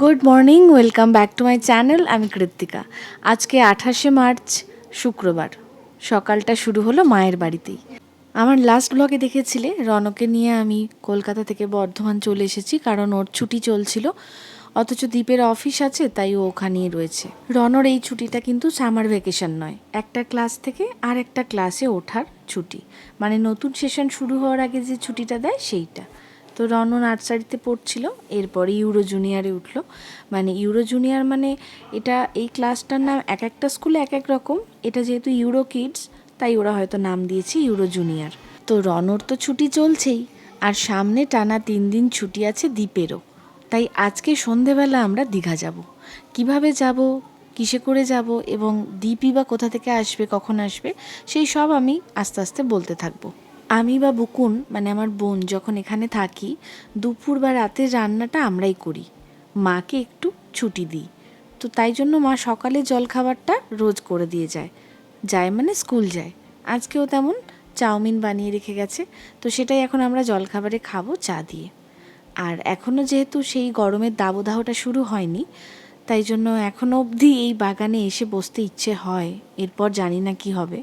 Good morning welcome back to my channel আমি কৃত্তিকা। আজকে আঠাশে মার্চ, শুক্রবার। সকালটা শুরু হলো মায়ের বাড়িতেই। আমার লাস্ট ব্লগে দেখেছিলে, রনকে নিয়ে আমি কলকাতা থেকে বর্ধমান চলে এসেছি কারণ ওর ছুটি চলছিল। অথচ দ্বীপের অফিস আছে, তাই ও ওখানেই রয়েছে। রনর এই ছুটিটা কিন্তু সামার ভ্যাকেশন নয়। একটা ক্লাস থেকে আর একটা ক্লাসে ওঠার ছুটি। মানে নতুন সেশন শুরু হওয়ার আগে যে ছুটিটা দেয়, সেইটা। তো রন নার্সারিতে পড়ছিল, এরপরে ইউরো জুনিয়রে উঠল। মানে ইউরো জুনিয়র মানে এটা, এই ক্লাসটার নাম এক একটা স্কুলে এক এক রকম। এটা যেহেতু ইউরো কিডস, তাই ওরা হয়তো নাম দিয়েছে ইউরো জুনিয়র। তো রনর তো ছুটি চলছেই, আর সামনে টানা তিন দিন ছুটি আছে দ্বীপেরও। তাই আজকে সন্ধেবেলা আমরা দীঘা যাব। কীভাবে যাব, কিসে করে যাব, এবং দ্বীপই বা কোথা থেকে আসবে, কখন আসবে, সেই সব আমি আস্তে আস্তে বলতে থাকব। আমি বা বুকুন মানে আমার বোন, যখন এখানে থাকি, দুপুর বা রাতের রান্নাটা আমরাই করি। মাকে একটু ছুটি দিই। তো তাই জন্য মা সকালে জলখাবারটা রোজ করে দিয়ে যায়। যায় মানে স্কুল যায়। আজকেও তেমন চাউমিন বানিয়ে রেখে গেছে, তো সেটাই এখন আমরা জলখাবারে খাব চা দিয়ে। আর এখনও যেহেতু সেই গরমের দাবদাহটা শুরু হয়নি, তাই জন্য এখনও অবধি এই বাগানে এসে বসতে ইচ্ছে হয়। এরপর জানি না কি হবে।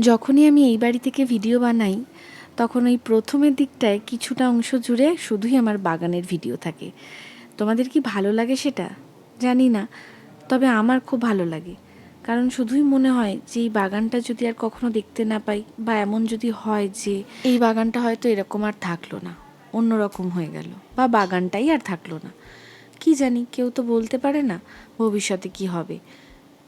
যখনই আমি এই বাড়ি থেকে ভিডিও বানাই, তখন ওই প্রথমের দিকটায় কিছুটা অংশ জুড়ে শুধুই আমার বাগানের ভিডিও থাকে। তোমাদের কি ভালো লাগে সেটা? জানি না, তবে আমার খুব ভালো লাগে। কারণ শুধুই মনে হয় যে এই বাগানটা যদি আর কখনো দেখতে না পাই বা এমন যদি হয় যে এই বাগানটা হয়তো এরকম আর থাকল না অন্যরকম হয়ে গেল বা বাগানটাই আর থাকল না। কি জানি, কেউ তো বলতে পারে না ভবিষ্যতে কি হবে।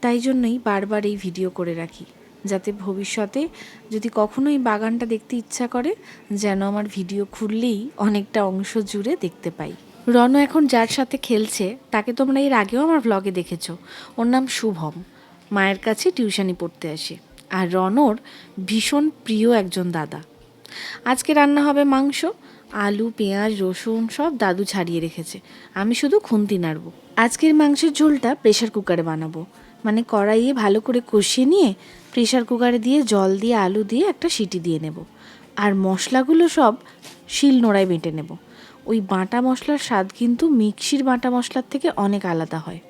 তাই জন্যই বারবার এই ভিডিও করে রাখি। যাতে ভবিষ্যতে যদি কখনো এই বাগানটা দেখতে ইচ্ছা করে, যেন আমার ভিডিও খুললেই অনেকটা অংশ জুড়ে দেখতে পাই। রণ এখন যার সাথে খেলছে, তাকে তোমরা এর আগেও আমার ব্লগে দেখেছ। ওর নাম শুভম। মায়ের কাছে টিউশনি পড়তে আসে। আর রনর ভীষণ প্রিয় একজন দাদা। আজকে রান্না হবে মাংস, আলু, পেঁয়াজ, রসুন সব দাদু ছাড়িয়ে রেখেছে। আমি শুধু খুন্তি নাড়ব। আজকের মাংসের ঝোলটা প্রেশার কুকারে বানাবো। মানে কড়াইয়ে ভালো করে কষিয়ে নিয়ে প্রেশার কুকারে দিয়ে জল দিয়ে আলু দিয়ে একটা সিটি দিয়ে নেব। আর মশলাগুলো সব শিল নোড়ায় বেটে নেব। ওই বাটা মশলার স্বাদ কিন্তু মিক্সির বাটা মশলার থেকে অনেক আলাদা হয়।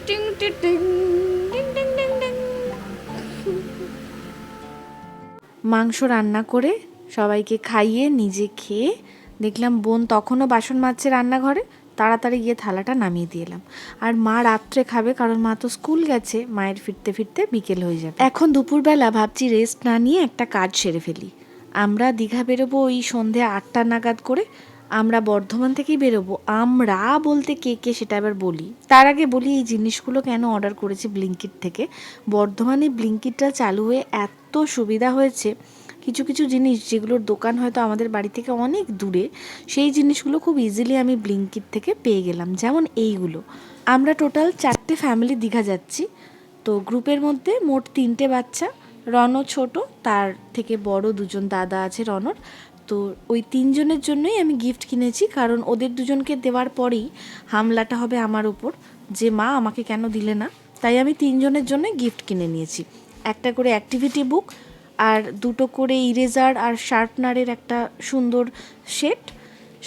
টিটিং টিটিং, ডিং ডিং ডিং ডিং। মাংস রান্না করে সবাইকে খাইয়ে নিজে খেয়ে দেখলাম বোন তখনও বাসন মাজছে রান্নাঘরে, তাড়াতাড়ি গিয়ে থালাটা নামিয়ে দিয়ে এলাম। আর মা রাত্রে খাবে কারণ মা তো স্কুল গেছে, মায়ের ফিরতে ফিরতে বিকেল হয়ে যাবে। এখন দুপুরবেলা ভাবছি রেস্ট না নিয়ে একটা কাজ সেরে ফেলি। আমরা দীঘা বেরোবো ওই সন্ধে আটটা নাগাদ করে আমরা বর্ধমান থেকেই বেরোবো, আমরা বলতে কে কে সেটা এবার বলি। তার আগে বলি এই জিনিসগুলো কেন অর্ডার করেছি ব্লিঙ্কিট থেকে। বর্ধমানে ব্লিঙ্কিটটা চালু হয়ে এত সুবিধা হয়েছে। কিছু কিছু জিনিস যেগুলোর দোকান হয়তো আমাদের বাড়ি থেকে অনেক দূরে, সেই জিনিসগুলো খুব ইজিলি আমি ব্লিঙ্কিট থেকে পেয়ে গেলাম। যেমন এইগুলো। আমরা টোটাল চারটে ফ্যামিলি দীঘা যাচ্ছি। তো গ্রুপের মধ্যে মোট তিনটে বাচ্চা, রনও ছোট, তার থেকে বড় দুজন দাদা আছে রনর। তো ওই তিনজনের জন্যই আমি গিফট কিনেছি, কারণ ওদের দুজনকে দেওয়ার পরেই হামলাটা হবে আমার ওপর যে মা আমাকে কেন দিলে না? তাই আমি তিনজনের জন্য গিফট কিনে নিয়েছি। একটা করে অ্যাক্টিভিটি বুক আর দুটো করে ইরেজার আর শার্পনারের একটা সুন্দর সেট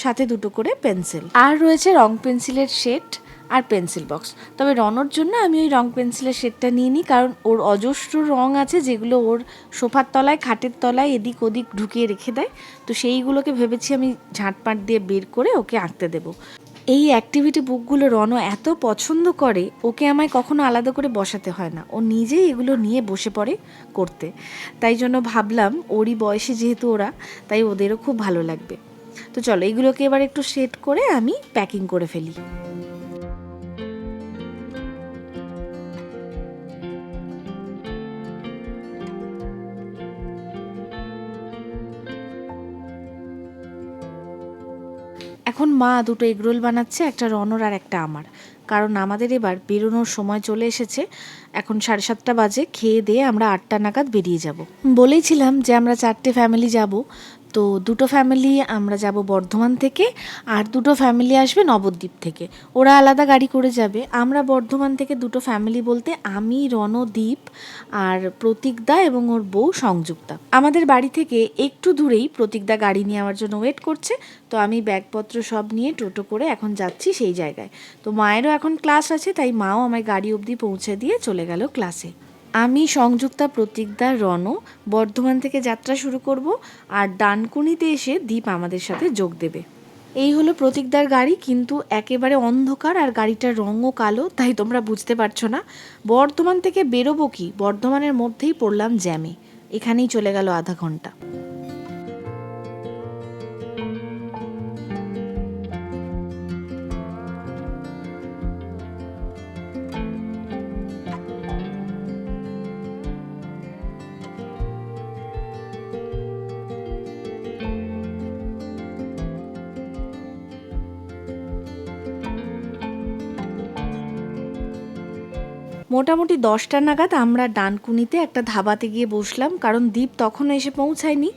সাথে দুটো করে পেন্সিল আর রয়েছে রং পেন্সিলের সেট আর পেন্সিল বক্স। তবে রনর জন্য আমি ওই রং পেন্সিলের সেটটা নিয়ে নিই, কারণ ওর অজস্র রং আছে যেগুলো ওর সোফার তলায়, খাটের তলায় এদিক ওদিক ঢুকিয়ে রেখে দেয়। তো সেইগুলোকে ভেবেছি আমি ঝাঁটপাট দিয়ে বের করে ওকে আঁকতে দেবো। এই অ্যাক্টিভিটি বুকগুলো রনও এত পছন্দ করে, ওকে আমায় কখনো আলাদা করে বসাতে হয় না। ও নিজেই এগুলো নিয়ে বসে পড়ে করতে। তাই জন্য ভাবলাম ওরই বয়সে যেহেতু ওরা, তাই ওদেরও খুব ভালো লাগবে। তো চলো, এগুলোকে এবার একটু সেট করে আমি প্যাকিং করে ফেলি। এখন মা দুটো এগরোল বানাচ্ছে, একটা রনর আর একটা আমার। কারণ আমাদের এবার বেরোনোর সময় চলে এসেছে, এখন সাড়ে সাতটা বাজে, খেয়ে দিয়ে আমরা আটটা নাগাদ বেরিয়ে যাব। বলেছিলাম যে আমরা চারটে ফ্যামিলি যাব তো দুটো ফ্যামিলি আমরা যাব বর্ধমান থেকে, আর দুটো ফ্যামিলি আসবে নবদ্বীপ থেকে। ওরা আলাদা গাড়ি করে যাবে। আমরা বর্ধমান থেকে দুটো ফ্যামিলি বলতে আমি রণদ্বীপ আর প্রতীকদা এবং ওর বউ সংযুক্তা। আমাদের বাড়ি থেকে একটু দূরেই প্রতীকদা গাড়ি নিয়ে আমার জন্য ওয়েট করছে। তো আমি ব্যাগপত্র সব নিয়ে টোটো করে এখন যাচ্ছি সেই জায়গায়। তো মায়েরও এখন ক্লাস আছে, তাই মাও আমায় গাড়ি অবধি পৌঁছে দিয়ে চলে গেল ক্লাসে আমি সংযুক্তা প্রতীকদার রণ বর্ধমান থেকে যাত্রা শুরু করব আর ডানকুনিতে এসে দ্বীপ আমাদের সাথে যোগ দেবে। এই হলো প্রতীকদার গাড়ি, কিন্তু একেবারে অন্ধকার আর গাড়িটার রঙও কালো, তাই তোমরা বুঝতে পারছ না। বর্ধমান থেকে বেরোবো কি? বর্ধমানের মধ্যেই পড়লাম জ্যামে। এখানেই চলে গেল আধা ঘণ্টা। মোটামুটি দশটা নাগাদ আমরা ডানকুনিতে একটা ধাবাতে গিয়ে বসলাম, কারণ দ্বীপ তখনও এসে পৌঁছায়নি।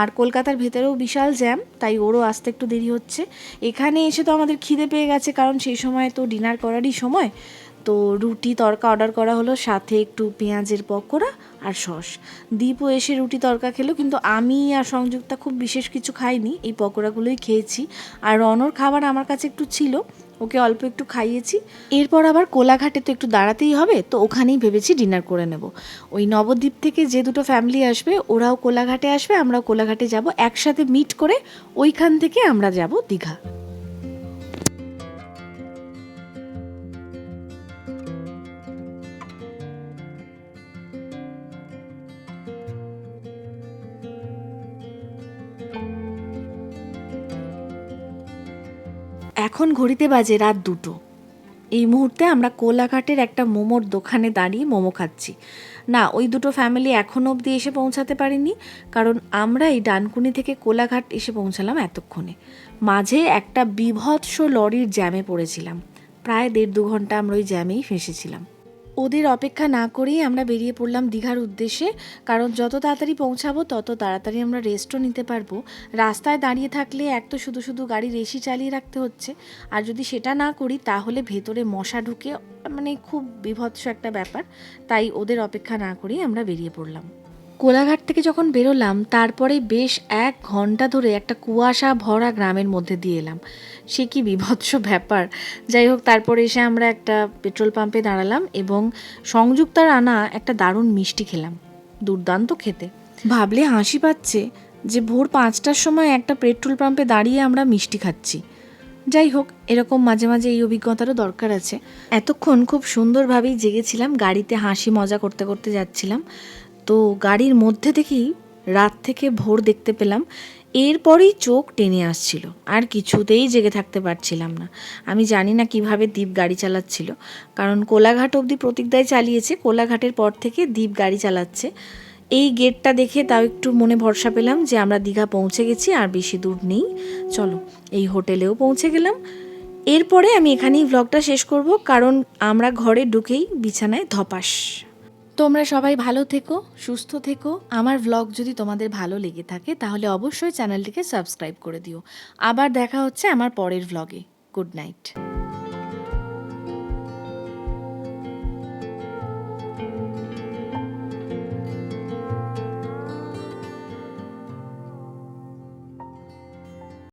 আর কলকাতার ভেতরেও বিশাল জ্যাম, তাই ওরও আসতে একটু দেরি হচ্ছে। এখানে এসে তো আমাদের খিদে পেয়ে গেছে, কারণ সেই সময় তো ডিনার করারই সময়। তো রুটি তরকা অর্ডার করা হলো, সাথে একটু পেঁয়াজের পকোড়া আর সস। দীপও এসে রুটি তরকা খেলো, কিন্তু আমি আর সংযুক্তা খুব বিশেষ কিছু খাইনি, এই পকোড়াগুলোই খেয়েছি। আর রনর খাবার আমার কাছে একটু ছিল ওকে অল্প একটু খাইয়েছি। এরপর আবার কোলাঘাটে তো একটু দাঁড়াতেই হবে, তো ওখানেই ভেবেছি ডিনার করে নেব। ওই নবদ্বীপ থেকে যে দুটো ফ্যামিলি আসবে, ওরাও কোলাঘাটে আসবে, আমরাও কোলাঘাটে যাব, একসাথে মিট করে ওইখান থেকে আমরা যাব দীঘা। এখন ঘড়িতে বাজে রাত দুটো। এই মুহূর্তে আমরা কোলাঘাটের একটা মোমোর দোকানে দাঁড়িয়ে মোমো খাচ্ছি। না, ওই দুটো ফ্যামিলি এখন অবধি এসে পৌঁছাতে পারিনি, কারণ আমরা এই ডানকুনি থেকে কোলাঘাট এসে পৌঁছালাম এতক্ষণে। মাঝে একটা বিভৎস লরির জ্যামে পড়েছিলাম। প্রায় দেড় দু ঘণ্টা আমরা ওই জ্যামেই ফেঁসেছিলাম। ওদের অপেক্ষা না করেই আমরা বেরিয়ে পড়লাম দীঘার উদ্দেশ্যে। কারণ যত তাড়াতাড়ি পৌঁছাবো, তত তাড়াতাড়ি আমরা রেস্টও নিতে পারব। রাস্তায় দাঁড়িয়ে থাকলে এক তো শুধু শুধু গাড়ি রেসি চালিয়ে রাখতে হচ্ছে। আর যদি সেটা না করি, তাহলে ভেতরে মশা ঢুকে মানে খুব বিভৎস একটা ব্যাপার। তাই ওদের অপেক্ষা না করেই আমরা বেরিয়ে পড়লাম। কোলাঘাট থেকে যখন বেরোলাম তারপরে বেশ এক ঘণ্টা ধরে একটা কুয়াশা ভরা গ্রামের মধ্যে দিয়ে এলাম। সে কি বিভৎস ব্যাপার। যাই হোক, তারপরে এসে আমরা একটা পেট্রোল পাম্পে দাঁড়ালাম এবং সংযুক্তার আনা একটা দারুণ মিষ্টি খেলাম। দুর্দান্ত খেতে। ভাবলে হাসি পাচ্ছে যে ভোর পাঁচটার সময় একটা পেট্রোল পাম্পে দাঁড়িয়ে আমরা মিষ্টি খাচ্ছি। যাই হোক, এরকম মাঝে মাঝে এই অভিজ্ঞতারও দরকার আছে। এতক্ষণ খুব সুন্দরভাবেই জেগেছিলাম, গাড়িতে হাসি মজা করতে করতে যাচ্ছিলাম। তো গাড়ির মধ্যে থেকেই রাত থেকে ভোর দেখতে পেলাম। এরপরেই চোখ টেনে আসছিল। আর কিছুতেই জেগে থাকতে পারছিলাম না। আমি জানি না কীভাবে দ্বীপ গাড়ি চালাচ্ছিল। কারণ কোলাঘাট অবধি প্রতীকদায় চালিয়েছে, কোলাঘাটের পর থেকে দ্বীপ গাড়ি চালাচ্ছে। এই গেটটা দেখে তাও একটু মনে ভরসা পেলাম যে আমরা দীঘা পৌঁছে গেছি, আর বেশি দূর নেই। চলো, এই হোটেলেও পৌঁছে গেলাম। এরপরে আমি এখানেই ভ্লগটা শেষ করব, কারণ আমরা ঘরে ঢুকেই বিছানায় ধপাস। তোমরা সবাই ভালো থেকো, সুস্থ থেকো। আমার ভ্লগ যদি তোমাদের ভালো লেগে থাকে, তাহলে অবশ্যই চ্যানেলটিকে সাবস্ক্রাইব করে দিও। আবার দেখা হচ্ছে আমার পরের ভ্লগে গুড নাইট